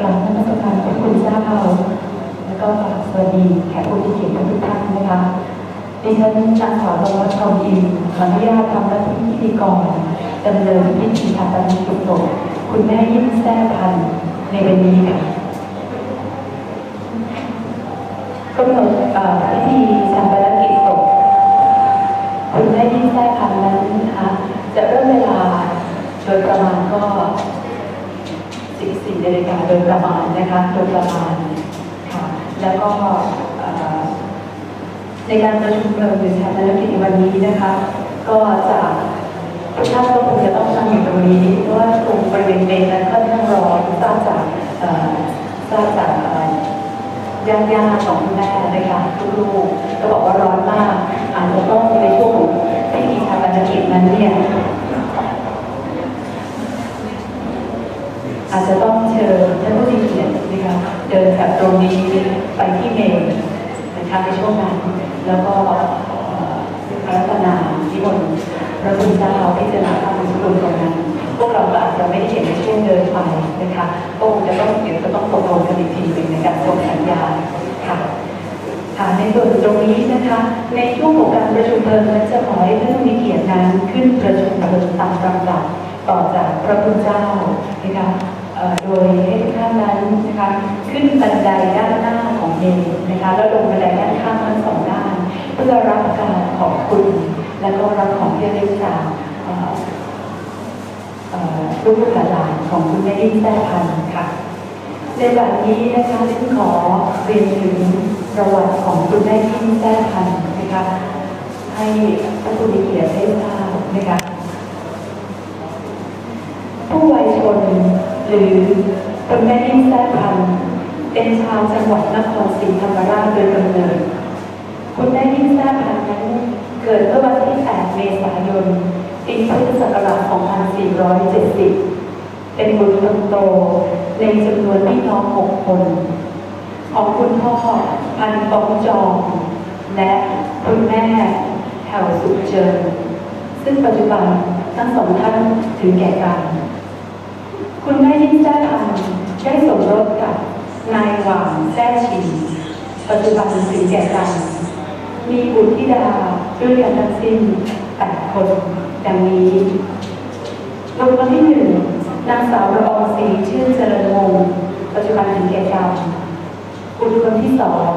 กราบนมัสการพระคุณเจ้าแล้วก็กราบสวัสดีแขกผู้มีเกียรติทุกท่านนะคะดิฉันนางสาวตะวันทองอินขออนุญาตทำหน้าที่พิธีกรดำเนินพิธีทางการกิจศพคุณแม่ยิ้มแซ่พันในวันนี้ค่ะกำหนดพิธีชาปนกิจศพคุณแม่ยิ้มแซ่พันนั้นนะคะจะเริ่มเวลาโดยประมาณก็ นาฬิกาโดยประมาณนะคะโดยประมาณค่ะแล้วก็ในการประชุมเพลิงหรือชาปนกิจในวันนี้นะคะ ก็จะทุกท่านก็คงจะต้องนั่งอยู่ตรงนี้เพราะว่าตรงบริเวณเมนนั้นค่อนข้างร้อนทราบจากทราบจากอ่อญาติญาติของคุณแม่นะคะลูกๆก็บอกว่าร้อนมากอาจจะต้องในช่วงของพิธีชาปนกิจนั้นเนี่ย อาจจะต้องเชิญท่านผู้มีเกียรตินะคะเดินจากตรงนี้ไปที่เมนนะคะในช่วงนั้น แล้วก็รัตนาที่บนพระคุณเจ้าที่จะรับพระมุสกุลตรงนั้น พวกเราก็อาจจะไม่ได้เห็นในช่วงเดินไปนะคะก็คงจะต้องเดี๋ยวจะต้องตกลงกันอีกทีหนึ่งในการส่งสัญญาค่ะค่ะในส่วนตรงนี้นะคะ ในช่วงของการประชุมเพลิงนั้นจะขอให้ท่านมีเกียรตินั้นขึ้นประชุมเพลิงตามลำดับต่อจากพระคุณเจ้านะคะ โดยให้ทุกท่านนั้นนะคะขึ้นบันไดด้านหน้าของเมนนะคะแล้วลงบันไดด้านข้างทั้งสองด้าน เพื่อรับการขอบคุณ และก็รับของที่ระลึกจากลูกหลานของคุณแม่ยิ่งแท้พันค่ะในแบบนี้นะคะฉันขอเรียนถึงประวัติของคุณแม่ที่แท้พันนะคะให้ผู้มีเกียรติได้ทราบนะคะ ผู้วัยชน หรือคุณแม่ที่แท้พันเป็นชาวจังหวัดนครศรีธรรมราชโดยกำเนิดคุณแม่ยิ่งแท้พันนั้นเกิดเมื่อวันที่ 8 เมษายน ปีพุทธศักราช 2470 เป็นบุตรคนโตในจำนวนพี่น้องหกคน ของคุณพ่อพันปองจอง และคุณแม่แถวสุขเจิญซึ่งปัจจุบันทั้งสองท่านถึงแก่กรรม คุณแม่ยิ่งแจ้พันได้สมรสกับนายหวางแจ้ชินปัจจุบันถึงแก่กรรมมีบุตรธิดาด้วยกันทั้งสิ้นแปดคนดังนี้บุตรคนที่หนึ่งนางสาวละอองศรีชื่นเจริญวงศ์ปัจจุบันถึงแก่กรรมบุตรคนที่สอง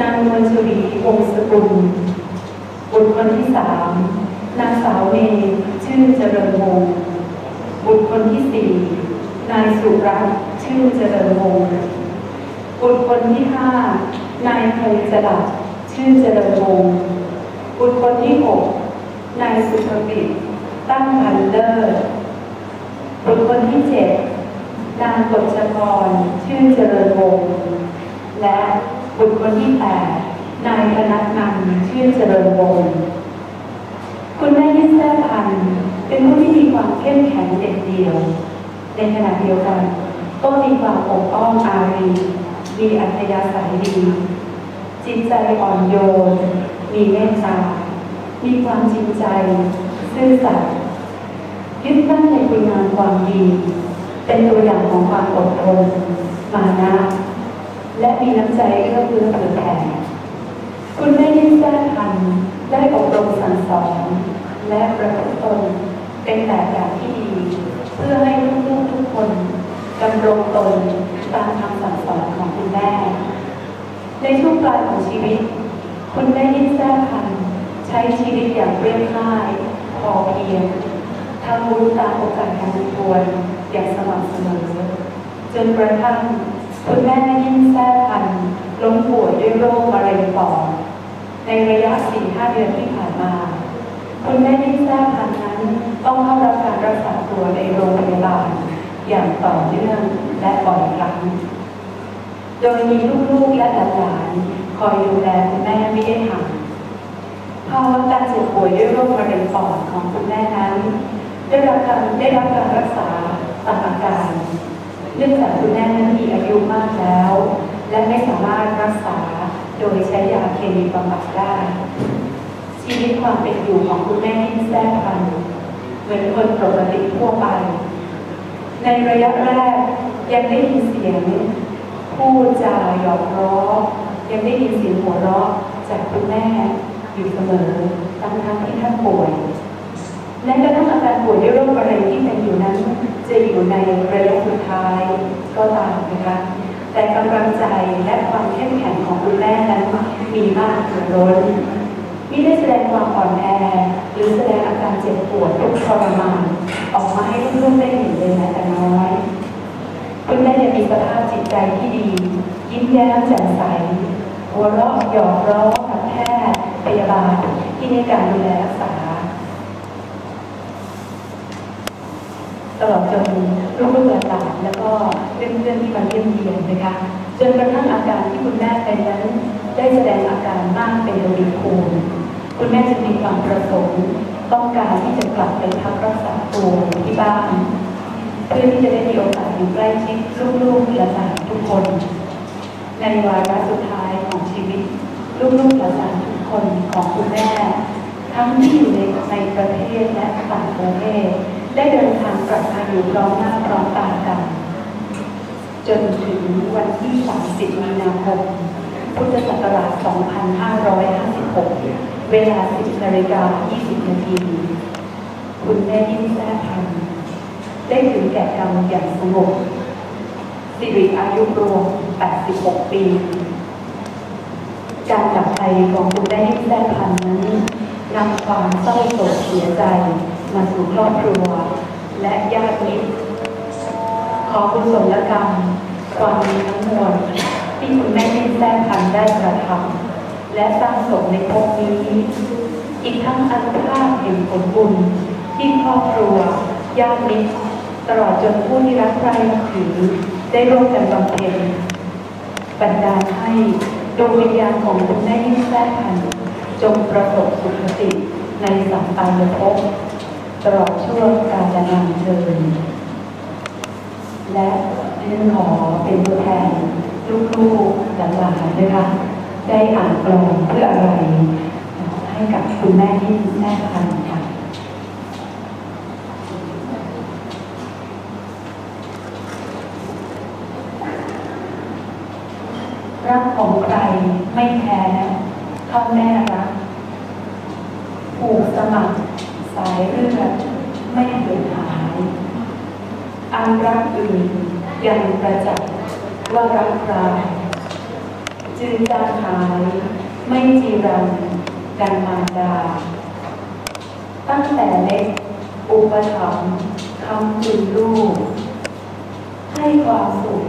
นางนวลชวีวงศ์สกุลบุตรคนที่สามนางสาวเมย์ชื่นเจริญวงศ์บุตรคนที่สี่ นายสุรัตน์ชื่นเจริญวงศ์บุตรคนที่ห้านายไพจรัตชื่นเจริญวงศ์บุตรคนที่หกนายสุภกิจตั้งพันเลิศบุคคลที่เจ็ดนางกฎชกรชื่อเจริญวงศ์และบุคคลที่แปดนายพนักนันชื่อเจริญวงศ์คุณแม่ยิ่งแท้พันธ์เป็นผู้ที่มีความเข้มแข็งเด็ดเดี่ยว ในขณะเดียวกัน ก็มีความอบอ้อมอารี มีอัธยาศัยดี จิตใจอ่อนโยน มีเมตตา มีความจริงใจ ซื่อสัตย์ยึดมั่นในคุณงามความดี เป็นตัวอย่างของความอดทน มานะ และมีน้ำใจเอื้อเฟื้อเผื่อแผ่คุณแม่ยิ่งแจ้พันได้อบรมสั่งสอน และประพฤติตนเป็นแบบอย่างที่ดี เพื่อให้ลูกๆทุกคนดำรงตนตามคำสั่งสอนของคุณแม่ ในช่วงปลายของชีวิต คุณแม่ยิ่งแท้พันใช้ชีวิตอย่างเรียบง่าย พอเพียงทำบุญตามโอกาสการควรอย่างสม่ำเสมอ จนกระทั่งคุณแม่ยิ่งแท้พันล้มป่วยด้วยโรคมะเร็งปอดในระยะ4-5เดือนที่ผ่านมา คุณแม่ยิ่แท้พันธุ์นั้น ต้องเข้ารับการรักษาตัวในโรงพยาบาล อย่างต่อเนื่องและบ่อยครั้ง โดยมีลูกๆและหลานๆคอยดูแลคุณแม่ไม่ได้ห่างภาวะการเจ็บป่วยด้วยโรคมะเร็งปอดของคุณแม่นั้น ได้รับการได้รับการรักษาตามอาการเนื่องจากคุณแม่นั้นมีอายุมากแล้ว และไม่สามารถรักษาโดยใช้ยาเคมีบำบัดได้ ชีวิตความเป็นอยู่ของคุณแม่ที่แท้พันเหมือนคนปกติทั่วไป ในระยะแรกยังได้ยินเสียงพูดจาหยอกล้อยังได้ยินเสียงหัวเราะจากคุณแม่อยู่เสมอทั้งทั้งที่ท่านป่วยและกระทั่งอาการป่วยด้วยโรคมะเร็งที่เป็นอยู่นั้น จะอยู่ในระยะสุดท้ายก็ตามนะคะแต่กำลังใจและความเข้มแข็งของคุณแม่นั้นมีมากเหลือล้น มิได้แสดงความอ่อนแอ หรือแสดงอาการเจ็บปวดทุกข์ทรมาน ออกมาให้ลูกๆได้เห็นเลยแม้แต่น้อยคุณแม่ยังมีสภาพจิตใจที่ดี ยิ้มแย้มแจ่มใสหัวเราะหยอกล้อกับแพทย์พยาบาลที่ในการดูแลรักษา ตลอดจนลูกๆหลานแล้วก็เพื่อนๆที่มาเยี่ยมเยียนนะคะจนกระทั่งอาการที่คุณแม่เป็นนั้นได้แสดงอาการมากเป็นทวีคูณ คุณแม่จึงมีความประสงค์ต้องการที่จะกลับไปพักรักษาตัวที่บ้าน เพื่อที่จะได้มีโอกาสอยู่ใกล้ชิดลูกๆและหลานทุกคน ในวาระสุดท้ายของชีวิต ลูกๆหลานทุกคนของคุณแม่ ทั้งที่อยู่ในในประเทศและต่างประเทศ ได้เดินทางกลับมาอยู่พร้อมหน้าพร้อมตากัน จนถึงวันที่ 30 มีนาคมพุทธศักราช 2556 เวลา 10นาฬิกา 20 นาที คุณแม่ยิ้มแท้พันได้ถึงแก่กรรมอย่างสงบสิริอายุรวม 86 ปี การจากไปของคุณแม่ยิ้มแท้พันนั้นนำความเศร้าโศกเสียใจมาสู่ครอบครัว และญาติมิตรขอคุณสมและกรรมความดีทั้งมวลที่คุณแม่ยิ้มแท้พันได้กระทำ และสร้างสมในภพนี้ อีกทั้งอันภาพแห่งผลบุญที่ครอบครัวญาติมิตรตลอดจนผู้ที่รักใคร่ถือได้ร่วมกันบำเพ็ญบรรดาให้ดวงวิญญาณของคุณแม่ยิ่งแท้พันจงประสบสุขติในสัมปันภพตลอดช่วงกาลนานเทินและดิฉันขอเป็นตัวแทนลูกๆหลานๆนะคะ ได้อ่านกลอนเพื่ออะไรให้กับคุณแม่ที่แม่พันธุ์ค่ะรักของใครไม่แพ้เท่าแม่รักผูกสมัครสายเลือดไม่เหือดหายอันรักอื่นยังประจักษ์ว่ารักใคร จึงจางหายไม่จีรังกันมารดา ตั้งแต่เล็ก อุปถัมภ์คำจุนลูก ให้ความสุข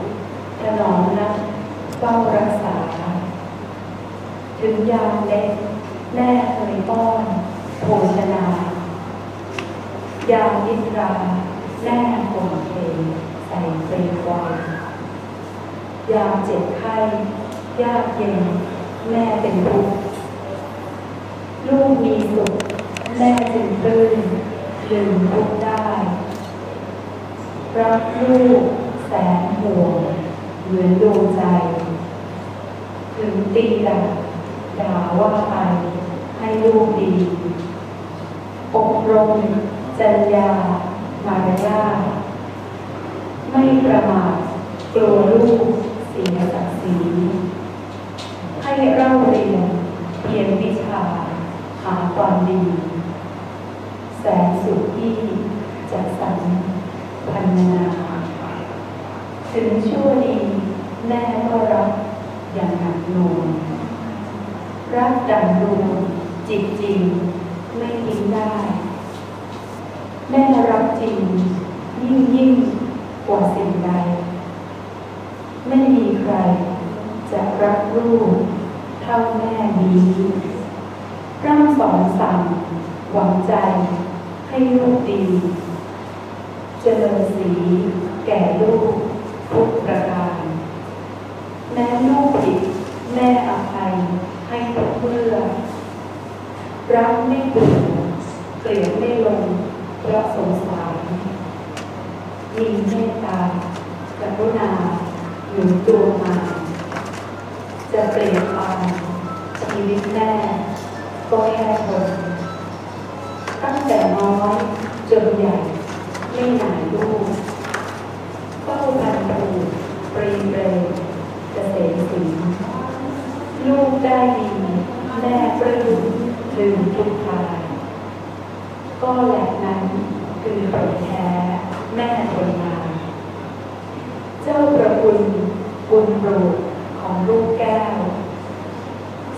ถนอมนักเฝ้ารักษา ถึงยามเล็กแม่เคยป้อนโภชนายามนิทราแม่ห่มเพลใส่เปลววันยามเจ็บไข้ ยากเย็น แม่เป็นทุกข์ลูกมีสุขแม่จึงปลื้มลืมทุกข์ได้รักลูกแสนห่วงเหมือนดวงใจ ถึงตีด่าด่าว่าไปให้ลูกดี อบรมจรรยามารยาไม่ประมาทกลัวลูกเสียศักดิ์ศรี เล่าเรียนเพียรวิชา หาความดี แสนสุดที่จะสรรพันนา ถึงชั่วดีแม่ก็รักอย่างหนักหน่วงรักดังดวงจิตจริง ไม่ทิ้งได้ แม่รักจริง ยิ่งยิ่งกว่าสิ่งใด ไม่มีใครจะรักลูกเท่าแม่ นี้ร่ำสอนสั่งหวังใจให้ลูกดี เจริญสีแก่ลูกทุกประการ แม้ลูกผิดแม่อภัยให้ทุกเมื่อ รักไม่เบื่อเกลียดไม่ลงเพราะสงสารมีเมตตากรุณาหนุนตัวมา้มีแม่ปลื้มลืมทุกทายก็แหลกนั้นคือผลแท้แม่ทนงาเจ้าประคุณบุญปลูกของลูกแก้ว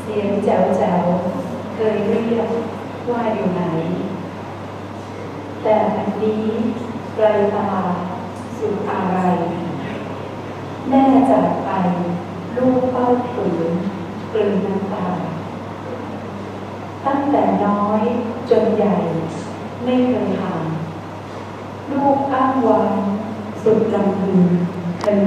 เสียงแจ๋วแจ๋วๆเคยเรียกว่าอยู่ไหน แต่วันนี้ไกลตาสุดอะไร แม่จากไปลูกเฝ้าฝืน กลืนน้ำตา ตั้งแต่น้อยจนใหญ่ ไม่เคยห่างลูกอ้างวางสุดลำพึงเคย